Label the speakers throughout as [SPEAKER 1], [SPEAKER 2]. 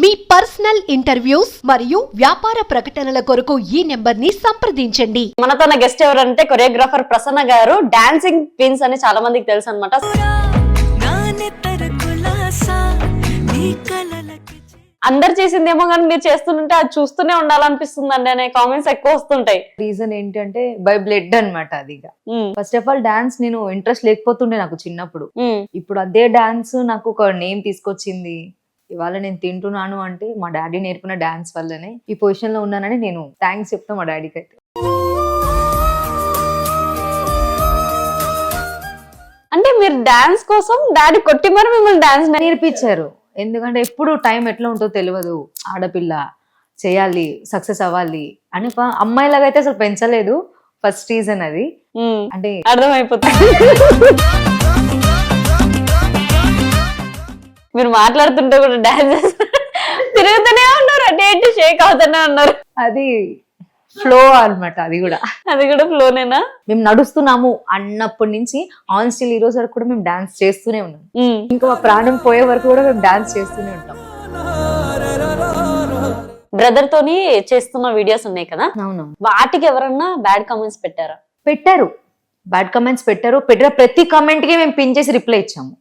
[SPEAKER 1] మీ personal interviews మరియు వ్యాపార ప్రకటనల కొరకు ఈ నెంబర్ని సంప్రదించండి.
[SPEAKER 2] మనతో గెస్ట్ ఎవరంటే choreographer Prasanna garu. Dancing queens అని చాలా మందికి తెలుసు అనమాట అందరు చేసిందేమో కానీ మీరు చేస్తుంటే అది చూస్తూనే ఉండాలనిపిస్తుంది అనే కామెంట్స్ ఎక్కువ వస్తుంటాయి.
[SPEAKER 3] రీజన్ ఏంటంటే బై బ్లడ్ అన్నమాట అది ఫస్ట్ ఆఫ్ ఆల్ డాన్స్ నేను ఇంట్రెస్ట్ లేకపోతుండే నాకు చిన్నప్పుడు. ఇప్పుడు అదే డాన్స్ నాకు ఒక నేమ్ తీసుకొచ్చింది. ఇవాళ నేను తింటున్నాను అంటే మా డాడీ నేర్పిన డాన్స్ వల్లనే ఈ పొజిషన్లో ఉన్నానని నేను థ్యాంక్స్ చెప్తా మా డాడీకి అయితే.
[SPEAKER 2] అంటే మీరు డాన్స్ కోసం డాడీ కొట్టి మరి మిమ్మల్ని డాన్స్
[SPEAKER 3] నేర్పించారు. ఎందుకంటే ఎప్పుడు టైం ఎట్లా ఉంటుందో తెలియదు. ఆడపిల్ల చేయాలి సక్సెస్ అవ్వాలి అని అమ్మాయిలాగా అయితే అసలు పెంచలేదు. ఫస్ట్ రీజన్ అది. అంటే
[SPEAKER 2] అర్థమైపోతుంది. మీరు మాట్లాడుతుంటే కూడా డాన్స్ తిరుగుతూనే ఉన్నారు. అటు షేక్ అవుతూనే ఉన్నారు.
[SPEAKER 3] అది ఫ్లో అన్నమాట అది కూడా.
[SPEAKER 2] అది కూడా ఫ్లోనేనా
[SPEAKER 3] మేము నడుస్తున్నాము అన్నప్పటి నుంచి ఆన్ స్టిల్ ఈ రోజు వరకు కూడా మేము డాన్స్ చేస్తూనే ఉన్నాం. ఇంకా మా ప్రాణం పోయే వరకు కూడా మేము డాన్స్ చేస్తూనే ఉంటాం.
[SPEAKER 2] బ్రదర్ తోని చేస్తున్న వీడియోస్ ఉన్నాయి కదా?
[SPEAKER 3] అవును
[SPEAKER 2] వాటికి ఎవరన్నా బ్యాడ్ కామెంట్స్ పెట్టారా?
[SPEAKER 3] పెట్టారు. బ్యాడ్ కమెంట్స్ పెట్టారు. పెట్టిన ప్రతి కామెంట్కి మేము పిన్ చేసి రిప్లై ఇచ్చాము.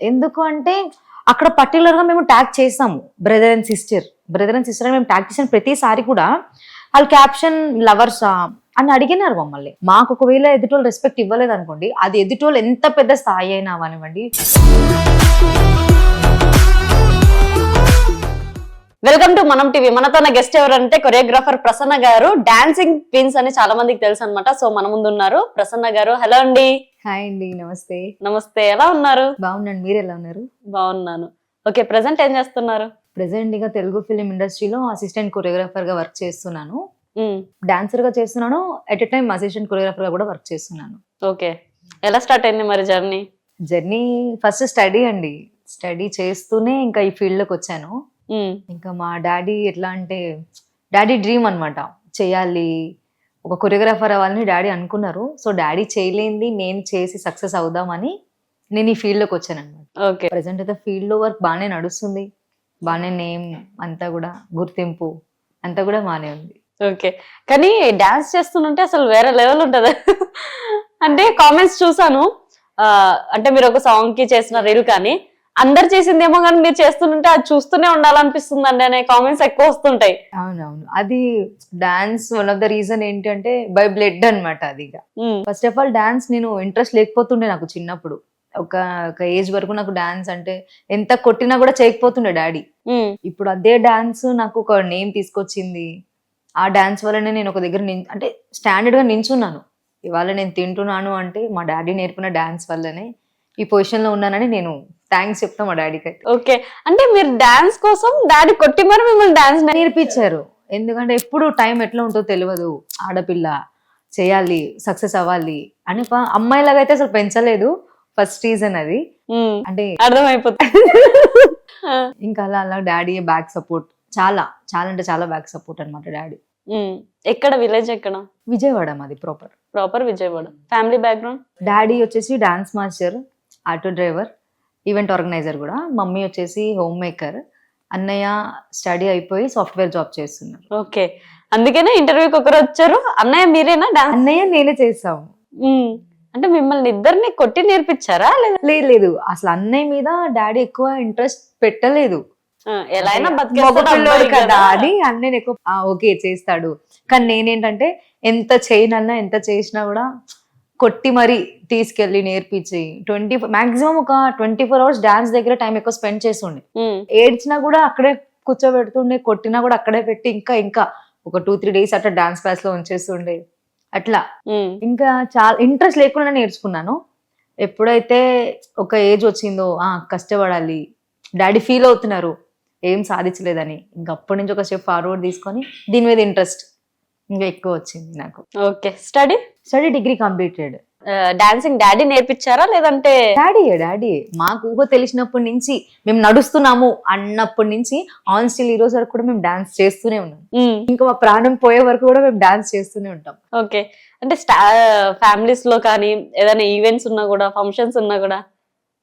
[SPEAKER 3] ఎందుకు అంటే అక్కడ పర్టికులర్గా మేము ట్యాగ్ చేసాము brother and sister brother and sister మేము ట్యాగ్ చేసిన ప్రతిసారి కూడా వాళ్ళు క్యాప్షన్ లవర్సా అని అడిగినారు మమ్మల్ని. మాకు ఒకవేళ ఎదుటోళ్ళు రెస్పెక్ట్ ఇవ్వలేదు అనుకోండి అది ఎదుటోళ్ళు ఎంత పెద్ద స్థాయి అయినా అవనివ్వండి
[SPEAKER 2] వెల్కమ్ టు మనం టీవీ. మనతో గెస్ట్ ఎవరంటే choreographer Prasanna garu. Dancing queens అని చాలా మందికి తెలుసు అనమాట సో మన ముందు ఉన్నారు ప్రసన్న గారు. హలో అండి.
[SPEAKER 3] హాయ్ అండి నమస్తే.
[SPEAKER 2] నమస్తే. ఎలా ఉన్నారు?
[SPEAKER 3] బాగున్నాను. మీరు ఎలా ఉన్నారు?
[SPEAKER 2] బాగున్నాను. ఓకే ప్రెసెంట్ ఏం చేస్తున్నారు?
[SPEAKER 3] ప్రెసెంట్గా తెలుగు ఫిలిం ఇండస్ట్రీలో అసిస్టెంట్ కొరియోగ్రాఫర్గా వర్క్ చేస్తున్నాను. డాన్సర్గా చేస్తున్నాను. ఎట్ ఎ టైం అసిస్టెంట్ కొరియోగ్రాఫర్గా కూడా వర్క్ చేస్తున్నాను.
[SPEAKER 2] ఓకే. ఎలా స్టార్ట్ అయింది మరి జర్నీ
[SPEAKER 3] జర్నీ ఫస్ట్ స్టడీ అండి. స్టడీ చేస్తూనే ఇంకా ఈ ఫీల్డ్లోకి వచ్చాను. ఇంకా మా డాడీ ఎట్లా అంటే డాడీ డ్రీమ్ అన్నమాట. చేయాలి. ఒక కొరియోగ్రాఫర్ అవ్వాలని డాడీ అనుకున్నారు. సో డాడీ చేయలేంది నేను చేసి సక్సెస్ అవుదామని నేను ఈ ఫీల్డ్లోకి వచ్చాను అనమాట
[SPEAKER 2] ఓకే
[SPEAKER 3] ప్రజెంట్ అయితే ఫీల్డ్లో వర్క్ బాగానే నడుస్తుంది. బాగానే నేమ్ అంతా కూడా గుర్తింపు అంతా కూడా బాగానే ఉంది.
[SPEAKER 2] ఓకే కానీ డాన్స్ చేస్తుంటే అసలు వేరే లెవెల్ ఉంటది. అంటే కామెంట్స్ చూసాను. అంటే మీరు ఒక సాంగ్కి చేసిన రీల్ కానీ అందరు చేసిందేమో కానీ మీరు చేస్తుంటే అది చూస్తూనే ఉండాలనిపిస్తుంది అండి అనే కామెంట్స్ ఎక్కువ వస్తుంటాయి.
[SPEAKER 3] అవునవును. అది dance one of the reason ఏంటంటే బై బ్లడ్ అన్నమాట అది ఫస్ట్ ఆఫ్ ఆల్ డాన్స్ నేను ఇంట్రెస్ట్ లేకపోతుండే నాకు చిన్నప్పుడు. ఒక ఒక ఏజ్ వరకు నాకు డాన్స్ అంటే ఎంత కొట్టినా కూడా చేయకపోతుండే డాడీ. ఇప్పుడు అదే డాన్స్ నాకు ఒక నేమ్ తీసుకొచ్చింది. ఆ డాన్స్ వల్లనే నేను ఒక దగ్గర అంటే స్టాండర్డ్గా నించున్నాను. ఇవాళ నేను తింటున్నాను అంటే మా డాడీ నేర్పిన డాన్స్ వల్లనే ఈ పొజిషన్లో ఉన్నానని నేను థ్యాంక్స్ చెప్తా మా డాడీకి అయితే.
[SPEAKER 2] ఓకే. అంటే మీరు డాన్స్ కోసం డాడీ కొట్టి మరి మిమ్మల్ని డాన్స్
[SPEAKER 3] నేర్పించారు. ఎందుకంటే ఎప్పుడు టైం ఎట్లా ఉంటుందో తెలియదు. ఆడపిల్ల చేయాలి సక్సెస్ అవ్వాలి అని ప- అమ్మాయిలాగా అయితే అసలు పెంచలేదు. ఫస్ట్ రీజన్ అది. అంటే
[SPEAKER 2] అర్థమైపోతుంది.
[SPEAKER 3] ఇంకా అలా అలా డాడీ బ్యాక్ సపోర్ట్. చాలా చాలా అంటే చాలా బ్యాక్ సపోర్ట్ అన్నమాట డాడీ.
[SPEAKER 2] ఉమ్, ఎక్కడ? విలేజ్ ఎక్కడ?
[SPEAKER 3] విజయవాడ మాది proper
[SPEAKER 2] proper Vijayawada. Family background
[SPEAKER 3] daddy వచ్చేసి dance master auto driver event organizer కూడా. మమ్మీ వచ్చేసి హోమ్ మేకర్. అన్నయ్య స్టడీ అయిపోయి సాఫ్ట్వేర్ జాబ్ చేస్తున్నారు.
[SPEAKER 2] ఓకే. అందుకనే ఇంటర్వ్యూకి ఒకరు వచ్చారు. అన్నయ్య మీరేనా డాన్స్
[SPEAKER 3] అన్నయ్య నేనే చేసాము
[SPEAKER 2] ఉమ్. అంటే మిమ్మల్ని ఇద్దరిని కొట్టి నేర్పించారా లేదా?
[SPEAKER 3] లేదు లేదు. అసలు అన్నయ్య మీద డాడీ ఎక్కువ ఇంట్రెస్ట్ పెట్టలేదు.
[SPEAKER 2] ఎలా అయినా బతికేస్తాడు
[SPEAKER 3] కదా. అని అన్నయ్య ఎక్కువ "ఆ, ఓకే చేస్తాడు. కానీ నేనేంటంటే ఎంత చేయనన్నా ఎంత చేసినా కూడా కొట్టి మరీ తీసుకెళ్ళి నేర్పించి ట్వంటీ మాక్సిమం ఒక ట్వంటీ ఫోర్ అవర్స్ డాన్స్ దగ్గర టైం ఎక్కువ స్పెండ్ చేస్తుండే. ఏడ్చినా కూడా అక్కడే కూర్చోబెడుతుండే కొట్టినా కూడా అక్కడే పెట్టి ఇంకా ఇంకా ఒక టూ త్రీ డేస్ అట్లా డాన్స్ క్లాస్లో ఉంచేస్తుండే. అట్లా. ఇంకా చాలా ఇంట్రెస్ట్ లేకుండా నేర్చుకున్నాను. ఎప్పుడైతే ఒక ఏజ్ వచ్చిందో ఆ కష్టపడాలి. డాడీ ఫీల్ అవుతున్నారు. ఏం సాధించలేదని. ఇంకా అప్పటి నుంచి ఒక స్టెప్ ఫార్వర్డ్ తీసుకొని దీని మీద ఇంట్రెస్ట్ ఇంకా ఎక్కువ వచ్చింది నాకు.
[SPEAKER 2] Okay study
[SPEAKER 3] study degree completed
[SPEAKER 2] dancing daddy నేర్పించారా? లేదంటే
[SPEAKER 3] డాడీ డాడీ మాకు ఊహ తెలిసినప్పటి నుంచి మేము నడుస్తున్నాము అన్నప్పటి నుంచి ఆన్ స్టిల్ ఈ రోజు వరకు కూడా మేము డాన్స్ చేస్తూనే ఉన్నాం. ఇంకా మా ప్రాణం పోయే వరకు కూడా మేము డాన్స్ చేస్తూనే ఉంటాం.
[SPEAKER 2] ఓకే. అంటే ఫ్యామిలీస్లో కానీ ఏదైనా ఈవెంట్స్ ఉన్నా కూడా ఫంక్షన్స్ ఉన్నా కూడా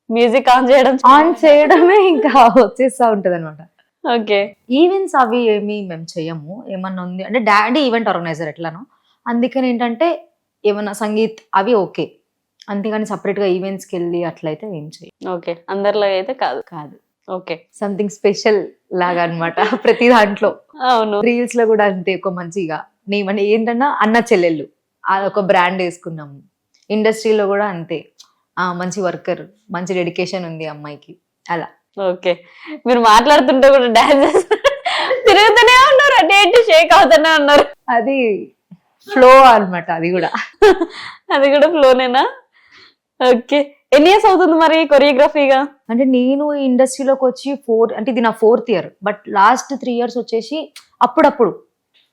[SPEAKER 2] మ్యూజిక్ ఆన్ చేయడం
[SPEAKER 3] ఆన్ చేయడమే ఇంకా వచ్చేస్తా ఉంటది అనమాట
[SPEAKER 2] ఓకే.
[SPEAKER 3] ఈవెంట్స్ అవి ఏమి మేము చెయ్యము ఏమన్నా ఉంది? అంటే డాడీ ఈవెంట్ ఆర్గనైజర్ ఎట్లానో. అందుకని ఏంటంటే ఏమన్నా సంగీత్ అవి ఓకే. అంతేగాని సపరేట్గా ఈవెంట్స్కి వెళ్ళి అట్లయితే ఏం చెయ్యం.
[SPEAKER 2] ఓకే. అందరిలో అయితే కాదు.
[SPEAKER 3] కాదు.
[SPEAKER 2] ఓకే.
[SPEAKER 3] సంథింగ్ స్పెషల్ లాగా అన్నమాట ప్రతి దాంట్లో.
[SPEAKER 2] అవును.
[SPEAKER 3] రీల్స్లో కూడా అంతే ఒక మంచిగా. నేమని ఏంటన్నా అన్న చెల్లెళ్ళు అది ఒక బ్రాండ్ వేసుకున్నాము ఇండస్ట్రీలో కూడా అంతే. ఆ మంచి వర్కర్ మంచి డెడికేషన్ ఉంది అమ్మాయికి. అలా.
[SPEAKER 2] ఓకే. మీరు మాట్లాడుతుంటే కూడా డాన్స్ తిరుగుతూనే ఉన్నారు. అటు షేక్ అవుతూనే ఉన్నారు.
[SPEAKER 3] అది ఫ్లో అన్నమాట అది కూడా.
[SPEAKER 2] అది కూడా ఫ్లోనేనా ఓకే ఎన్ని ఇయర్స్ అవుతుంది మరి కొరియోగ్రఫీగా
[SPEAKER 3] అంటే నేను ఈ ఇండస్ట్రీలోకి వచ్చి ఫోర్ అంటే ఇది నా fourth year but last three years వచ్చేసి అప్పుడప్పుడు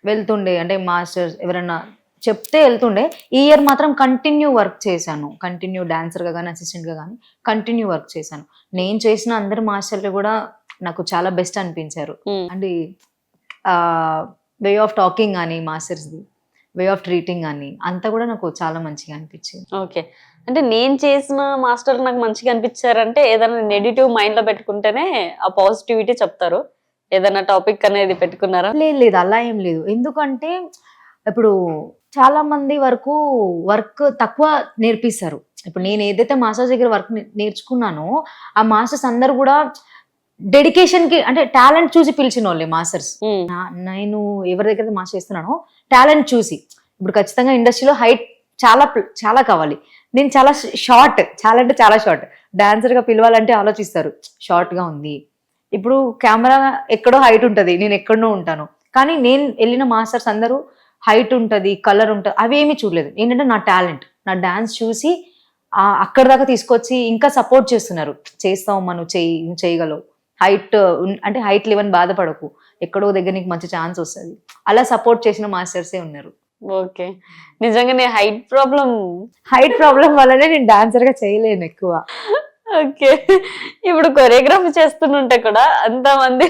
[SPEAKER 3] వెళ్తుండే అంటే మాస్టర్స్ ఎవరైనా చెప్తే వెళ్తుండే. ఈ ఇయర్ మాత్రం కంటిన్యూ వర్క్ చేశాను. కంటిన్యూ డాన్సర్గా కానీ అసిస్టెంట్గా కానీ కంటిన్యూ వర్క్ చేశాను. నేను చేసిన అందరు మాస్టర్లు కూడా నాకు చాలా బెస్ట్ అనిపించారు. అండ్ వే ఆఫ్ టాకింగ్ కానీ మాస్టర్స్ది వే ఆఫ్ ట్రీటింగ్ కానీ అంతా కూడా నాకు చాలా మంచిగా అనిపించింది.
[SPEAKER 2] ఓకే. అంటే నేను చేసిన మాస్టర్ నాకు మంచిగా అనిపించారంటే ఏదైనా నెగిటివ్ మైండ్లో పెట్టుకుంటేనే ఆ పాజిటివిటీ చెప్తారు. ఏదైనా టాపిక్ అనేది పెట్టుకున్నారా?
[SPEAKER 3] లేదు లేదు. అలా ఏం లేదు. ఎందుకంటే ఇప్పుడు చాలా మంది వరకు వర్క్ తక్కువ నేర్పిస్తారు. ఇప్పుడు నేను ఏదైతే మాస్టర్స్ దగ్గర వర్క్ నేర్చుకున్నానో ఆ మాస్టర్స్ అందరు కూడా డెడికేషన్కి అంటే టాలెంట్ చూసి పిలిచిన వాళ్ళే మాస్టర్స్ నా- నేను ఎవరి దగ్గర మాస్టర్ చేస్తున్నానో టాలెంట్ చూసి. ఇప్పుడు ఖచ్చితంగా ఇండస్ట్రీలో హైట్ చాలా చాలా కావాలి. నేను చాలా షార్ట్ చాలా అంటే చాలా షార్ట్ డాన్సర్గా పిలవాలంటే ఆలోచిస్తారు. షార్ట్గా ఉంది. ఇప్పుడు కెమెరా ఎక్కడో హైట్ ఉంటది. నేను ఎక్కడనో ఉంటాను. కానీ నేను వెళ్ళిన మాస్టర్స్ అందరూ హైట్ ఉంటది కలర్ ఉంటది. అవి ఏమీ చూడలేదు. ఏంటంటే నా టాలెంట్ నా డాన్స్ చూసి అక్కడ దాకా తీసుకొచ్చి ఇంకా సపోర్ట్ చేస్తున్నారు. చేస్తావు మనం నువ్వు చేయగలవు. హైట్ అంటే హైట్ లెవెన్ బాధపడకు. ఎక్కడో దగ్గర నీకు మంచి ఛాన్స్ వస్తుంది. అలా సపోర్ట్ చేసిన మాస్టర్సే ఉన్నారు.
[SPEAKER 2] ఓకే. నిజంగా నేను హైట్ ప్రాబ్లం
[SPEAKER 3] హైట్ ప్రాబ్లం వల్లనే నేను డాన్సర్గా చేయలేను ఎక్కువ.
[SPEAKER 2] ఓకే. ఇప్పుడు కొరియోగ్రఫీ చేస్తుంటే కూడా అంత మంది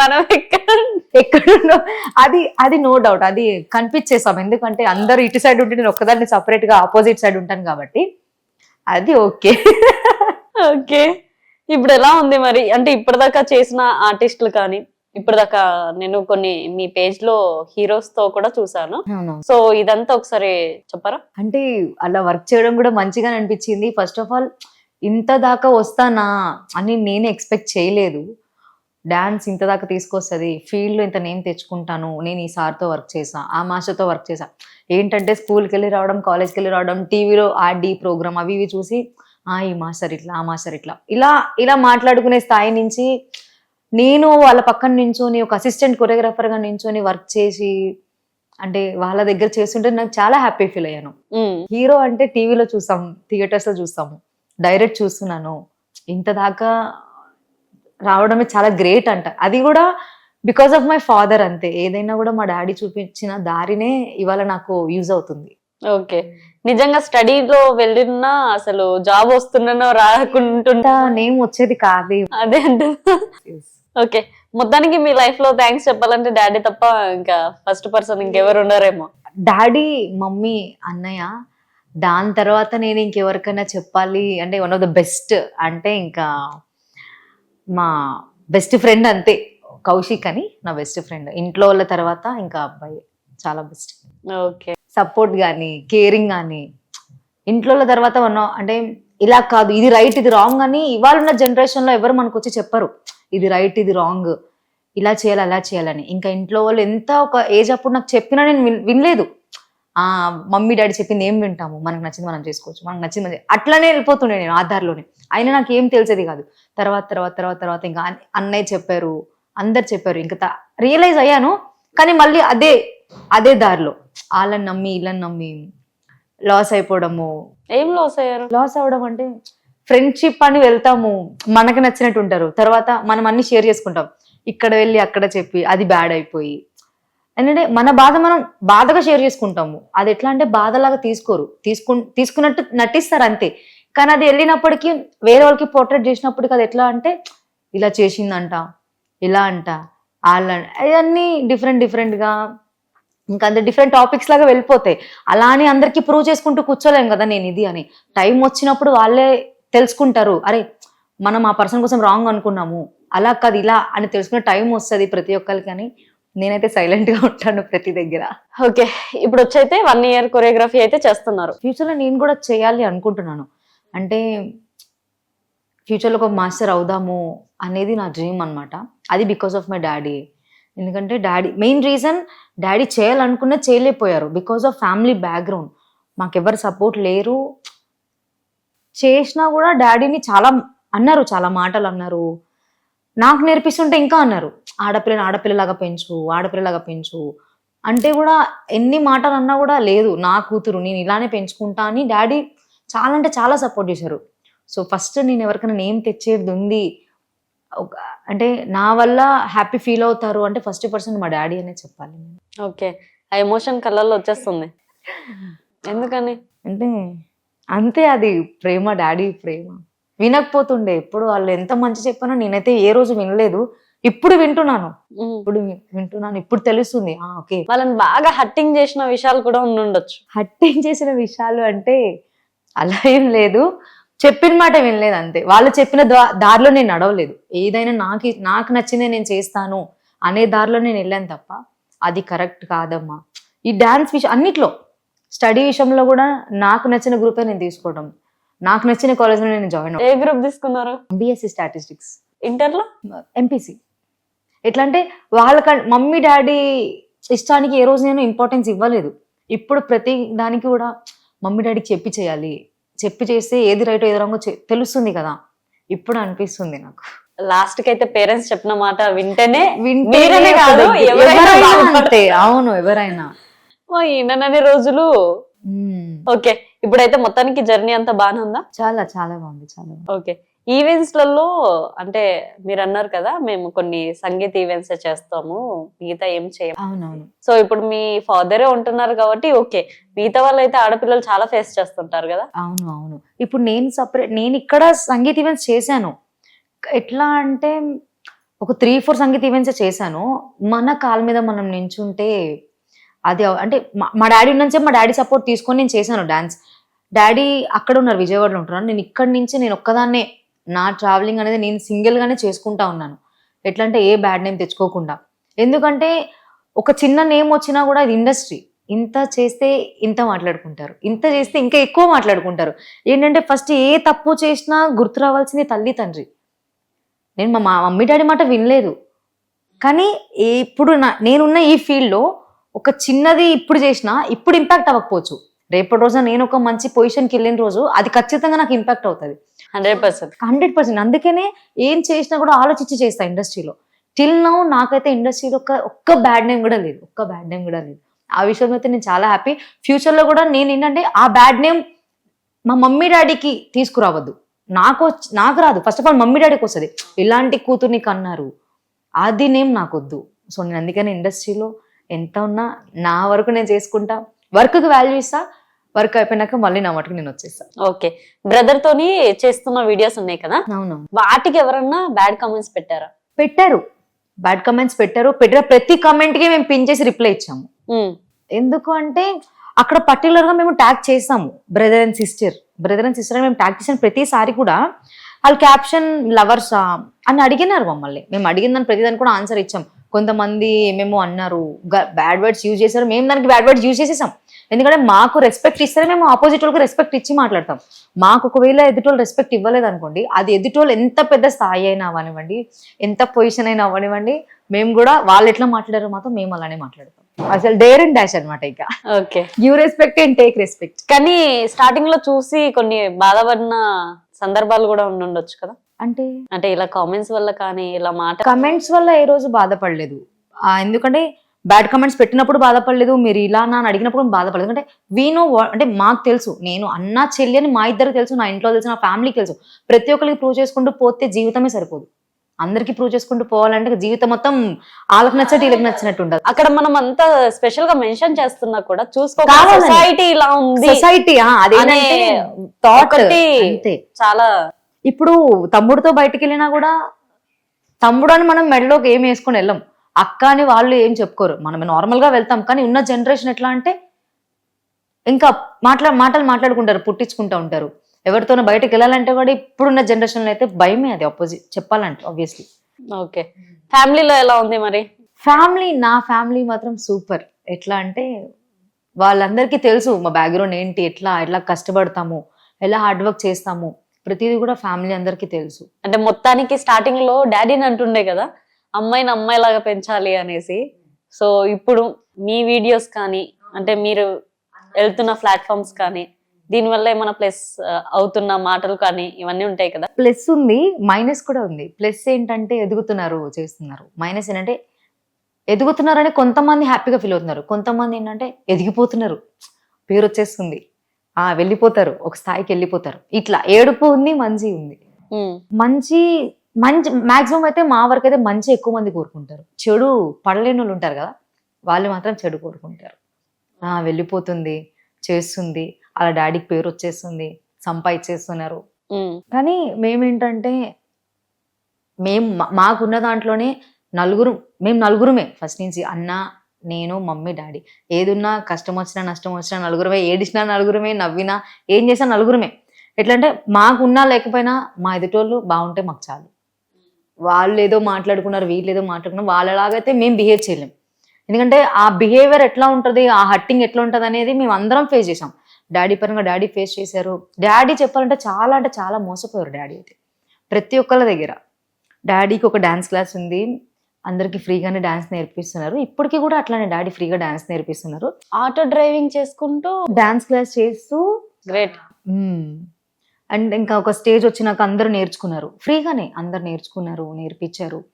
[SPEAKER 2] మనం ఎక్కడ
[SPEAKER 3] ఎక్కడున్నో? అది అది నో డౌట్ అది కనిపించేసాం ఎందుకంటే అందరూ ఇటు సైడ్ ఉంటే నేను ఒక్కదాన్ని సపరేట్గా ఆపోజిట్ సైడ్ ఉంటాను కాబట్టి. అది ఓకే.
[SPEAKER 2] ఓకే. ఇప్పుడు ఎలా ఉంది మరి? అంటే ఇప్పటిదాకా చేసిన ఆర్టిస్టులు కానీ ఇప్పటిదాకా నేను కొన్ని మీ పేజ్లో హీరోస్తో కూడా చూసాను సో ఇదంతా ఒకసారి చెప్పరా?
[SPEAKER 3] అంటే అలా వర్క్ చేయడం కూడా మంచిగా అనిపించింది. ఫస్ట్ ఆఫ్ ఆల్ ఇంత దాకా వస్తానా అని నేను ఎక్స్పెక్ట్ చేయలేదు. డాన్స్ ఇంత దాకా తీసుకొస్తుంది ఫీల్డ్లో ఇంత నేమ్ తెచ్చుకుంటాను నేను ఈ సార్తో వర్క్ చేసా ఆ మాస్టర్తో వర్క్ చేసా. ఏంటంటే స్కూల్కి వెళ్ళి రావడం కాలేజ్కి వెళ్ళి రావడం టీవీలో ఆర్డీ ప్రోగ్రామ్ అవి ఇవి చూసి ఈ మాస్టర్ ఇట్లా ఆ మాస్టర్ ఇట్లా. ఇలా ఇలా మాట్లాడుకునే స్థాయి నుంచి నేను వాళ్ళ పక్కన నించొని ఒక అసిస్టెంట్ కొరియోగ్రాఫర్గా నించొని వర్క్ చేసి అంటే వాళ్ళ దగ్గర చేస్తుంటే నాకు చాలా హ్యాపీ ఫీల్ అయ్యాను. హీరో అంటే టీవీలో చూస్తాం థియేటర్స్లో చూస్తాము డైరెక్ట్ చూస్తున్నాను. ఇంత దాకా రావడమే చాలా గ్రేట్ అంట. అది కూడా బికాస్ ఆఫ్ మై ఫాదర్ అంతే. ఏదైనా కూడా మా డాడీ చూపించిన దారినే ఇవాళ నాకు యూజ్ అవుతుంది.
[SPEAKER 2] ఓకే. నిజంగా స్టడీలో వెళ్ళినా అసలు జాబ్ వస్తున్ననో రాకుంటుంటా
[SPEAKER 3] నేమ్ వచ్చేది కాదు
[SPEAKER 2] అదే అంటే ఓకే. మొత్తానికి మీ లైఫ్లో థ్యాంక్స్ చెప్పాలంటే డాడీ తప్ప ఇంకా ఫస్ట్ పర్సన్ ఇంకెవరు ఉన్నారేమో
[SPEAKER 3] డాడీ మమ్మీ అన్నయ్య దాని తర్వాత నేను ఇంకెవరికైనా చెప్పాలి అంటే వన్ ఆఫ్ ద బెస్ట్ అంటే ఇంకా మా బెస్ట్ ఫ్రెండ్ అంతే. కౌశిక్ అని నా బెస్ట్ ఫ్రెండ్ ఇంట్లో వాళ్ళ తర్వాత ఇంకా అబ్బాయి. చాలా బెస్ట్
[SPEAKER 2] ఓకే.
[SPEAKER 3] సపోర్ట్ కానీ కేరింగ్ కానీ ఇంట్లో తర్వాత మనం అంటే ఇలా కాదు ఇది రైట్ ఇది రాంగ్ అని ఇవాళ ఉన్న జనరేషన్లో ఎవరు మనకు వచ్చి చెప్పరు. ఇది రైట్ ఇది రాంగ్. ఇలా చేయాలి అలా చేయాలని ఇంకా ఇంట్లో వాళ్ళు ఎంత ఒక ఏజ్ అప్పుడు నాకు చెప్పినా నేను వినలేదు. ఆ మమ్మీ డాడీ చెప్పింది ఏం వింటాము? మనకు నచ్చింది మనం చేసుకోవచ్చు. మనకు నచ్చింది మనం అట్లానే వెళ్ళిపోతుండే నేను ఆధార్లోనే అయినా నాకు ఏం తెలిసేది కాదు. తర్వాత తర్వాత తర్వాత తర్వాత ఇంకా అన్నయ్య చెప్పారు అందరు చెప్పారు. ఇంకా రియలైజ్ అయ్యాను. కానీ మళ్ళీ అదే అదే దారిలో. వాళ్ళని నమ్మి వీళ్ళని నమ్మి లాస్ అయిపోవడము.
[SPEAKER 2] ఏం లాస్ అయ్యారు?
[SPEAKER 3] లాస్ అవడం అంటే ఫ్రెండ్షిప్ అని వెళ్తాము. మనకు నచ్చినట్టు ఉంటారు. తర్వాత మనం అన్ని షేర్ చేసుకుంటాం. ఇక్కడ వెళ్ళి అక్కడ చెప్పి అది బ్యాడ్ అయిపోయి. ఎందుకంటే మన బాధ మనం బాధగా షేర్ చేసుకుంటాము. అది ఎట్లా అంటే బాధలాగా తీసుకోరు. తీసుకు తీసుకున్నట్టు నటిస్తారు అంతే. కానీ అది వెళ్ళినప్పటికీ వేరే వాళ్ళకి పోర్ట్రేట్ చేసినప్పటికీ అది ఎట్లా అంటే ఇలా చేసిందంట ఇలా అంట వాళ్ళ అవన్నీ డిఫరెంట్ డిఫరెంట్గా ఇంకా అంత డిఫరెంట్ టాపిక్స్ లాగా వెళ్ళిపోతాయి. అలా అని అందరికీ ప్రూవ్ చేసుకుంటూ కూర్చోలేం కదా నేను ఇది అని. టైం వచ్చినప్పుడు వాళ్ళే తెలుసుకుంటారు అరే మనం ఆ పర్సన్ కోసం రాంగ్ అనుకున్నాము. అలా కాదు ఇలా అని తెలుసుకునే టైం వస్తుంది ప్రతి ఒక్కరికి కానీ నేనైతే silent గా ఉంటాను ప్రతి దగ్గర.
[SPEAKER 2] ఓకే ఇప్పుడు వచ్చైతే వన్ ఇయర్ కొరియోగ్రఫీ అయితే చేస్తున్నారు.
[SPEAKER 3] ఫ్యూచర్లో నేను కూడా చేయాలి అనుకుంటున్నాను. అంటే ఫ్యూచర్లో ఒక మాస్టర్ అవుదాము అనేది నా డ్రీమ్ అన్నమాట. అది బికాస్ ఆఫ్ మై డాడీ ఎందుకంటే డాడీ మెయిన్ రీజన్ డాడీ చేయాలనుకున్న చేయలేకపోయారు. Because of family background. మాకెవరు support లేరు. చేసినా కూడా డాడీని చాలా అన్నారు చాలా మాటలు అన్నారు. నాకు నేర్పిస్తుంటే ఇంకా అన్నారు. ఆడపిల్లని ఆడపిల్లలాగా పెంచు ఆడపిల్లలాగా పెంచు. అంటే కూడా ఎన్ని మాటలు అన్నా కూడా లేదు నా కూతురు నేను ఇలానే పెంచుకుంటా అని డాడీ చాలా అంటే చాలా సపోర్ట్ చేశారు. సో ఫస్ట్ నేను ఎవరికైనా నేమ్ తెచ్చేది ఉంది అంటే నా వల్ల హ్యాపీ ఫీల్ అవుతారు అంటే ఫస్ట్ పర్సన్ మా డాడీ అనే చెప్పాలి.
[SPEAKER 2] ఓకే. ఆ ఎమోషన్ కళ్ళల్లో వచ్చేస్తుంది. ఎందుకని?
[SPEAKER 3] అంటే అంతే అది ప్రేమ డాడీ ప్రేమ. వినకపోతుండే ఎప్పుడు వాళ్ళు ఎంత మంచి చెప్పానో నేనైతే ఏ రోజు వినలేదు. ఇప్పుడు వింటున్నాను. ఇప్పుడు వింటున్నాను. ఇప్పుడు తెలుస్తుంది. ఓకే.
[SPEAKER 2] వాళ్ళని బాగా హట్టింగ్ చేసిన విషయాలు కూడా ఉండుండొచ్చు.
[SPEAKER 3] హట్టింగ్ చేసిన విషయాలు అంటే అలా ఏం లేదు. చెప్పిన మాట వినలేదు అంతే. వాళ్ళు చెప్పిన దారిలో నేను నడవలేదు. ఏదైనా నాకు నాకు నచ్చిందే నేను చేస్తాను అనే దారిలో నేను వెళ్ళాను తప్ప అది కరెక్ట్ కాదమ్మా. ఈ డాన్స్ విషయం అన్నిట్లో. స్టడీ విషయంలో కూడా నాకు నచ్చిన గ్రూపే నేను తీసుకోవడం. నాకు నచ్చిన కాలేజ్లో నేను జాయిన్
[SPEAKER 2] ఏ గ్రూప్ తీసుకున్నారు?
[SPEAKER 3] బిఎస్సి స్టాటిస్టిక్స్
[SPEAKER 2] ఇంటర్లో
[SPEAKER 3] ఎంపీసీ ఎట్లా అంటే వాళ్ళక మమ్మీ డాడీ ఇష్టానికి ఏ రోజు నేను ఇంపార్టెన్స్ ఇవ్వలేదు. ఇప్పుడు ప్రతి దానికి కూడా మమ్మీ డాడీకి చెప్పి చేయాలి. చెప్పి చేస్తే ఏది రైట్ ఏది రాంగో తెలుస్తుంది కదా. ఇప్పుడు అనిపిస్తుంది నాకు.
[SPEAKER 2] లాస్ట్కి అయితే పేరెంట్స్ చెప్పిన మాట వింటేనే
[SPEAKER 3] వింటేనే
[SPEAKER 2] కాదు ఎవరైనా.
[SPEAKER 3] అంతే అవును ఎవరైనా.
[SPEAKER 2] ఓ, ఈయననని రోజులు. ఓకే ఇప్పుడైతే మొత్తానికి జర్నీ అంతా బాగానే ఉందా?
[SPEAKER 3] చాలా చాలా బాగుంది చాలా
[SPEAKER 2] ఓకే ఈవెంట్స్లలో అంటే మీరు అన్నారు కదా మేము కొన్ని సంగీత ఈవెంట్స్ చేస్తాము మిగతా ఏం చేయం.
[SPEAKER 3] అవునవును.
[SPEAKER 2] సో ఇప్పుడు మీ ఫాదరే ఉంటున్నారు కాబట్టి ఓకే. మిగతా వాళ్ళు అయితే ఆడపిల్లలు చాలా ఫేస్ చేస్తుంటారు కదా?
[SPEAKER 3] అవును అవును. ఇప్పుడు నేను సపరేట్ నేను ఇక్కడ సంగీత ఈవెంట్స్ చేశాను. ఎట్లా అంటే ఒక త్రీ ఫోర్ సంగీత ఈవెంట్స్ చేశాను. మన కాళ్ళ మీద మనం నించుంటే అది అంటే మా- మా డాడీ నుంచే మా డాడీ సపోర్ట్ తీసుకొని నేను చేశాను డాన్స్ డాడీ అక్కడ ఉన్నారు విజయవాడలో ఉంటున్నారు. నేను ఇక్కడి నుంచి నేను ఒక్కదాన్నే నా ట్రావెలింగ్ అనేది నేను సింగిల్గానే చేసుకుంటా ఉన్నాను. ఎట్లా అంటే ఏ బ్యాడ్ నేమ్ తెచ్చుకోకుండా. ఎందుకంటే ఒక చిన్న నేమ్ వచ్చినా కూడా అది ఇండస్ట్రీ ఇంత చేస్తే ఇంత మాట్లాడుకుంటారు. ఇంత చేస్తే ఇంకా ఎక్కువ మాట్లాడుకుంటారు. ఏంటంటే ఫస్ట్ ఏ తప్పు చేసినా గుర్తు రావాల్సింది తల్లి తండ్రి. నేను మా మా మమ్మీ డాడీ మాట వినలేదు. కానీ ఇప్పుడు నా నేనున్న ఈ ఫీల్డ్లో ఒక చిన్నది ఇప్పుడు చేసినా ఇప్పుడు ఇంపాక్ట్ అవ్వకపోవచ్చు. రేపటి రోజున నేను ఒక మంచి పొజిషన్కి వెళ్ళిన రోజు అది ఖచ్చితంగా నాకు ఇంపాక్ట్ అవుతుంది.
[SPEAKER 2] Hundred percent.
[SPEAKER 3] Hundred percent. అందుకనే ఏం చేసినా కూడా ఆలోచించి చేస్తా ఇండస్ట్రీలో. టిల్ నౌ నాకైతే ఇండస్ట్రీలో ఒక్క ఒక్క బ్యాడ్ నేమ్ కూడా లేదు. ఒక్క బ్యాడ్ నేమ్ కూడా లేదు. ఆ విషయంలో అయితే నేను చాలా హ్యాపీ ఫ్యూచర్లో కూడా నేను ఏంటంటే ఆ బ్యాడ్ నేమ్ మా మమ్మీ డాడీకి తీసుకురావద్దు. నాకు నాకు రాదు. ఫస్ట్ ఆఫ్ ఆల్ మమ్మీ డాడీకి వస్తుంది. ఇలాంటి కూతుర్ని కన్నారు. అది నేమ్ నాకు వద్దు సో నేను అందుకని ఇండస్ట్రీలో ఎంత ఉన్నా నా వరకు నేను చేసుకుంటా. వర్క్కి వాల్యూ ఇస్తా. వర్క్ అయిపోయినాక మళ్ళీ నా మటుకు నేను వచ్చేస్తా
[SPEAKER 2] ఓకే. బ్రదర్ తోని చేస్తున్న వీడియోస్ ఉన్నాయి కదా?
[SPEAKER 3] అవును.
[SPEAKER 2] వాటికి ఎవరన్నా బ్యాడ్ కామెంట్స్ పెట్టారా?
[SPEAKER 3] పెట్టారు. బ్యాడ్ కమెంట్స్ పెట్టారు. పెట్టిన ప్రతి comment కి మేము పిన్ చేసి రిప్లై ఇచ్చాము. ఎందుకు అంటే అక్కడ particular గా మేము ట్యాగ్ చేసాము brother and sister brother and sister మేము ట్యాగ్ చేసిన ప్రతిసారి కూడా వాళ్ళు క్యాప్షన్ లవర్సా అని అడిగినారు మమ్మల్ని. మేము అడిగిన దాని ప్రతిదానికి కూడా ఆన్సర్ ఇచ్చాం. కొంతమంది మేము అన్నారు బ్యాడ్ వర్డ్స్ యూజ్ చేశారు. మేము దానికి బ్యాడ్ వర్డ్స్ యూజ్ చేసేసాం. ఎందుకంటే మాకు రెస్పెక్ట్ ఇస్తే మేము ఆపోజిట్ వాళ్ళకి రెస్పెక్ట్ ఇచ్చి మాట్లాడతాం. మాకు ఒకవేళ ఎదుటోళ్ళు రెస్పెక్ట్ ఇవ్వలేదు అనుకోండి అది ఎదుటోళ్ళు ఎంత పెద్ద స్థాయి అయినా అవనివ్వండి ఎంత పొజిషన్ అయినా అవనివ్వండి మేము కూడా వాళ్ళు ఎట్లా మాట్లాడారో మాత్రం మేము అలానే మాట్లాడతాం. అసలు డేర్ అండ్ డాష్ అనమాట ఇక.
[SPEAKER 2] Okay.
[SPEAKER 3] Give respect and take respect
[SPEAKER 2] కానీ స్టార్టింగ్లో చూసి కొన్ని బాధపడిన సందర్భాలు కూడా ఉండుండొచ్చు కదా?
[SPEAKER 3] అంటే?
[SPEAKER 2] అంటే ఇలా కామెంట్స్ వల్ల కానీ ఇలా మాట
[SPEAKER 3] కమెంట్స్ వల్ల ఏ రోజు బాధపడలేదు. ఆ, ఎందుకంటే బ్యాడ్ కమెంట్స్ పెట్టినప్పుడు బాధపడలేదు మీరు ఇలా నా అని అడిగినప్పుడు బాధపడలేదు. ఎందుకంటే వీనో అంటే మాకు తెలుసు నేను అన్న చెల్లి అని మా ఇద్దరు తెలుసు నా ఇంట్లో తెలుసు నా ఫ్యామిలీకి తెలుసు. ప్రతి ఒక్కరికి ప్రూవ్ చేసుకుంటూ పోతే జీవితమే సరిపోదు. అందరికీ ప్రూవ్ చేసుకుంటూ పోవాలంటే జీవితం మొత్తం వాళ్ళకి నచ్చట్టు వీళ్ళకి నచ్చినట్టు ఉండదు.
[SPEAKER 2] అక్కడ మనం అంత స్పెషల్గా మెన్షన్ చేస్తున్నా కూడా చూసుకో
[SPEAKER 3] కావాలని.
[SPEAKER 2] సొసైటీ ఇలా ఉంది
[SPEAKER 3] సొసైటీ అదేంటే
[SPEAKER 2] అనే
[SPEAKER 3] థాట్
[SPEAKER 2] ఒకటి
[SPEAKER 3] అంతే.
[SPEAKER 2] చాలా
[SPEAKER 3] ఇప్పుడు తమ్ముడితో బయటికి వెళ్ళినా కూడా తమ్ముడు అని మనం మెడలోకి ఏం వేసుకొని వెళ్ళాం. అక్క అని వాళ్ళు ఏం చెప్పుకోరు. మనం నార్మల్గా వెళ్తాం. కానీ ఉన్న జనరేషన్ ఎట్లా అంటే ఇంకా మాట్లా మాటలు మాట్లాడుకుంటారు పుట్టించుకుంటూ ఉంటారు. ఎవరితోనో బయటకు వెళ్ళాలంటే కూడా ఇప్పుడున్న జనరేషన్ అయితే భయమే అది ఆపోజిట్ చెప్పాలంటే ఆబ్వియస్లీ
[SPEAKER 2] ఓకే. ఫ్యామిలీలో ఎలా ఉంది మరి?
[SPEAKER 3] ఫ్యామిలీ నా ఫ్యామిలీ మాత్రం సూపర్. ఎట్లా అంటే వాళ్ళందరికీ తెలుసు మా బ్యాక్గ్రౌండ్ ఏంటి ఎట్లా ఎట్లా కష్టపడతాము ఎలా హార్డ్ వర్క్ చేస్తాము. ప్రతిదీ కూడా ఫ్యామిలీ అందరికీ తెలుసు.
[SPEAKER 2] అంటే మొత్తానికి స్టార్టింగ్లో డాడీని అంటుండే కదా అమ్మాయిని అమ్మాయిలాగా పెంచాలి అనేసి. సో ఇప్పుడు మీ వీడియోస్ కానీ అంటే మీరు వెళ్తున్న ప్లాట్ఫామ్స్ కానీ దీనివల్ల ఏమైనా ప్లస్ అవుతున్న మాటలు కానీ ఇవన్నీ ఉంటాయి కదా?
[SPEAKER 3] ప్లస్ ఉంది మైనస్ కూడా ఉంది. ప్లస్ ఏంటంటే ఎదుగుతున్నారు చేస్తున్నారు. మైనస్ ఏంటంటే ఎదుగుతున్నారని కొంతమంది హ్యాపీగా ఫీల్ అవుతున్నారు. కొంతమంది ఏంటంటే ఎదిగిపోతున్నారు. పేరు వచ్చేస్తుంది. ఆ వెళ్ళిపోతారు. ఒక స్థాయికి వెళ్ళిపోతారు. ఇట్లా ఏడుపు ఉంది మంచి ఉంది. మంచి మంచి మాక్సిమం అయితే మా వరకు అయితే మంచి ఎక్కువ మంది కోరుకుంటారు. చెడు పడలేని వాళ్ళు ఉంటారు కదా వాళ్ళు మాత్రం చెడు కోరుకుంటారు. ఆ వెళ్ళిపోతుంది చేస్తుంది అలా డాడీకి పేరు వచ్చేస్తుంది సంపాదించేస్తున్నారు. కానీ మేమేంటంటే మేము మా- మాకున్న దాంట్లోనే నలుగురు మేము నలుగురుమే. ఫస్ట్ నుంచి అన్న నేను మమ్మీ డాడీ. ఏదున్నా కష్టం వచ్చినా నష్టం వచ్చినా నలుగురమే ఏడిచినా నలుగురమే నవ్వినా ఏం చేసినా నలుగురమే. ఎట్లా అంటే మాకున్నా లేకపోయినా మా ఎదుటోళ్ళు బాగుంటే మాకు చాలు. వాళ్ళు ఏదో మాట్లాడుకున్నారు వీళ్ళు ఏదో మాట్లాడుకున్నారు వాళ్ళలాగైతే మేము బిహేవ్ చేయలేం. ఎందుకంటే ఆ బిహేవియర్ ఎట్లా ఉంటుంది ఆ హట్టింగ్ ఎట్లా ఉంటుంది అనేది మేము అందరం ఫేస్ చేసాం డాడీ పరంగా డాడీ ఫేస్ చేశారు. డాడీ చెప్పాలంటే చాలా అంటే చాలా మోసపోయారు డాడీ అయితే. ప్రతి ఒక్కళ్ళ దగ్గర. డాడీకి ఒక డాన్స్ క్లాస్ ఉంది. అందరికి ఫ్రీగానే డాన్స్ నేర్పిస్తున్నారు. ఇప్పటికీ కూడా అట్లానే డాడీ ఫ్రీగా డాన్స్ నేర్పిస్తున్నారు.
[SPEAKER 2] ఆటో డ్రైవింగ్ చేసుకుంటూ
[SPEAKER 3] డాన్స్ క్లాస్ చేస్తూ
[SPEAKER 2] గ్రేట్
[SPEAKER 3] అండ్ ఇంకా ఒక స్టేజ్ వచ్చినాక అందరూ నేర్చుకున్నారు. ఫ్రీగానే అందరు నేర్చుకున్నారు నేర్పించారు.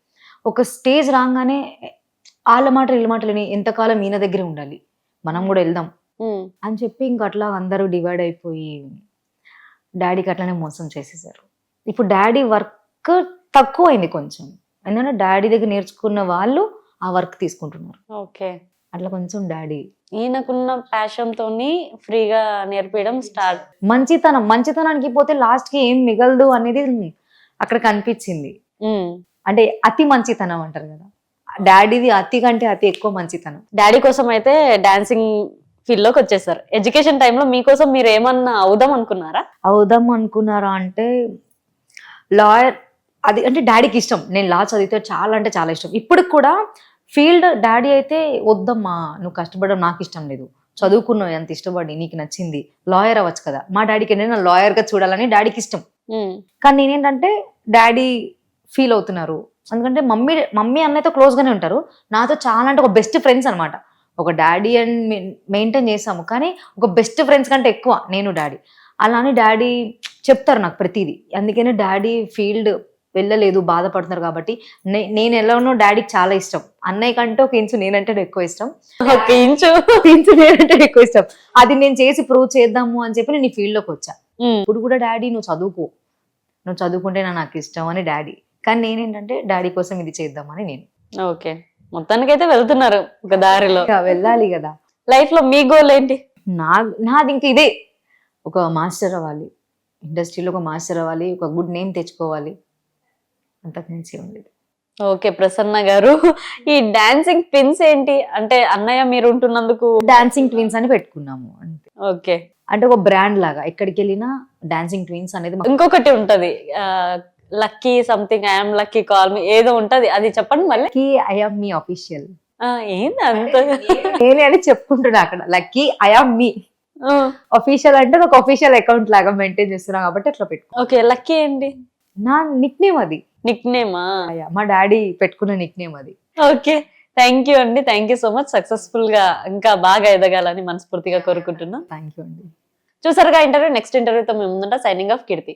[SPEAKER 3] ఒక స్టేజ్ రాగానే వాళ్ళ మాట వీళ్ళ మాటలని ఎంతకాలం ఈయన దగ్గరే ఉండాలి. మనం కూడా వెళ్దాం. అని చెప్పి ఇంక అట్లా అందరూ డివైడ్ అయిపోయి డాడీకి అట్లనే మోసం చేసేసారు. ఇప్పుడు డాడీ వర్క్ తక్కువ అయింది కొంచెం. ఎందుకంటే డాడీ దగ్గర నేర్చుకున్న వాళ్ళు ఆ వర్క్ తీసుకుంటున్నారు.
[SPEAKER 2] ఓకే.
[SPEAKER 3] అట్లా కొంచెం డాడీ.
[SPEAKER 2] ఈయనకున్న ప్యాషన్ తోని ఫ్రీగా నేర్పించడం స్టార్ట్
[SPEAKER 3] మంచితనం మంచితనానికి పోతే లాస్ట్కి ఏం మిగలదు అనేది అక్కడ కనిపించింది. అంటే అతి మంచితనం అంటారు కదా. డాడీది అతి కంటే అతి ఎక్కువ మంచితనం.
[SPEAKER 2] డాడీ కోసం అయితే డాన్సింగ్ ఫీల్డ్లోకి వచ్చేసారు. ఎడ్యుకేషన్ టైంలో మీకోసం మీరు ఏమన్నా అవుదాం అనుకున్నారా?
[SPEAKER 3] అవుదాం అనుకున్నారా అంటే లాయర్ అది అంటే డాడీకి ఇష్టం. నేను లా చదివితే చాలా అంటే చాలా ఇష్టం. ఇప్పటికి కూడా ఫీల్డ్ డాడీ అయితే వద్దమ్మా నువ్వు కష్టపడడం నాకు ఇష్టం లేదు. చదువుకున్నావు ఎంత ఇష్టపడి నీకు నచ్చింది లాయర్ అవ్వచ్చు కదా. మా డాడీకి ఏంటంటే లాయర్గా చూడాలని డాడీకి ఇష్టం. కానీ నేనేంటంటే డాడీ ఫీల్ అవుతున్నారు. ఎందుకంటే మమ్మీ మమ్మీ అన్నయ్యతో క్లోజ్ గానే ఉంటారు. నాతో చాలా అంటే ఒక బెస్ట్ ఫ్రెండ్స్ అన్నమాట. ఒక డాడీ అండ్ మెయింటైన్ చేసాము కానీ ఒక బెస్ట్ ఫ్రెండ్స్ కంటే ఎక్కువ నేను డాడీ అలా అని డాడీ చెప్తారు నాకు ప్రతిదీ. అందుకనే డాడీ ఫీల్డ్ వెళ్ళలేదు బాధపడుతున్నారు కాబట్టి నేను ఎలా ఉన్నో డాడీకి చాలా ఇష్టం. అన్నయ్య కంటే ఒక ఇంచు నేనంటే ఎక్కువ ఇష్టం.
[SPEAKER 2] ఒక ఇంచు.
[SPEAKER 3] ఇంచు నేనంటే ఎక్కువ ఇష్టం. అది నేను చేసి ప్రూవ్ చేద్దాము అని చెప్పి నేను ఈ field లోకి వచ్చా ఇప్పుడు కూడా డాడీ నువ్వు చదువుకో. నువ్వు చదువుకుంటే నా నాకు ఇష్టం అని డాడీ. కానీ నేనేంటంటే డాడీ కోసం ఇది చేద్దామని నేను.
[SPEAKER 2] ఓకే. మొత్తానికైతే వెళ్తున్నారు ఒక దారిలో.
[SPEAKER 3] వెళ్ళాలి కదా.
[SPEAKER 2] లైఫ్లో మీ గోల్ ఏంటి?
[SPEAKER 3] నా నాది ఇంక ఇదే. ఒక మాస్టర్ అవ్వాలి. ఇండస్ట్రీలో ఒక మాస్టర్ అవ్వాలి ఒక గుడ్ నేమ్ తెచ్చుకోవాలి. అంతకుమించి ఉంది
[SPEAKER 2] ఓకే ప్రసన్న గారు. ఈ డాన్సింగ్ పిన్స్ ఏంటి? అంటే అన్నయ్య మీరు ఉంటున్నందుకు
[SPEAKER 3] డాన్సింగ్ ట్విన్స్ అని పెట్టుకున్నాము అంతే.
[SPEAKER 2] ఓకే.
[SPEAKER 3] అంటే ఒక బ్రాండ్ లాగా ఎక్కడికి వెళ్ళినా డాన్సింగ్ ట్విన్స్ అనేది మాకు
[SPEAKER 2] ఇంకొకటి ఉంటది lucky something I'm lucky call me ఏదో ఉంటది అది చెప్పండి మళ్ళీ.
[SPEAKER 3] ఐఆమ్ మీ అఫీషియల్
[SPEAKER 2] ఆ, ఏంది అంత?
[SPEAKER 3] నేనే అని చెప్పుకుంటున్నా అక్కడ లక్కీ ఐఆమ్ మీ
[SPEAKER 2] ఆ,
[SPEAKER 3] అఫీషియల్ అంటే ఒక అఫీషియల్ అకౌంట్ లాగా మెయింటైన్ చేస్తున్నా కాబట్టి అట్లా పెట్టుకో
[SPEAKER 2] ఓకే లక్కీ ఏంటి?
[SPEAKER 3] నా నిక్ నేమ్ అది.
[SPEAKER 2] నిక్ నేమా
[SPEAKER 3] మా డాడీ పెట్టుకున్న నిక్ నేమ్ అది.
[SPEAKER 2] ఓకే. థ్యాంక్ యూ అండి. థ్యాంక్ యూ సో మచ్ సక్సెస్ఫుల్గా ఇంకా బాగా ఎదగాలని మనస్ఫూర్తిగా కోరుకుంటున్నా.
[SPEAKER 3] థ్యాంక్ యూ అండి.
[SPEAKER 2] చూసారుగా ఇంటర్వ్యూ నెక్స్ట్ ఇంటర్వ్యూతో మేము ముందుంటా. సైనింగ్ ఆఫ్ కీర్తి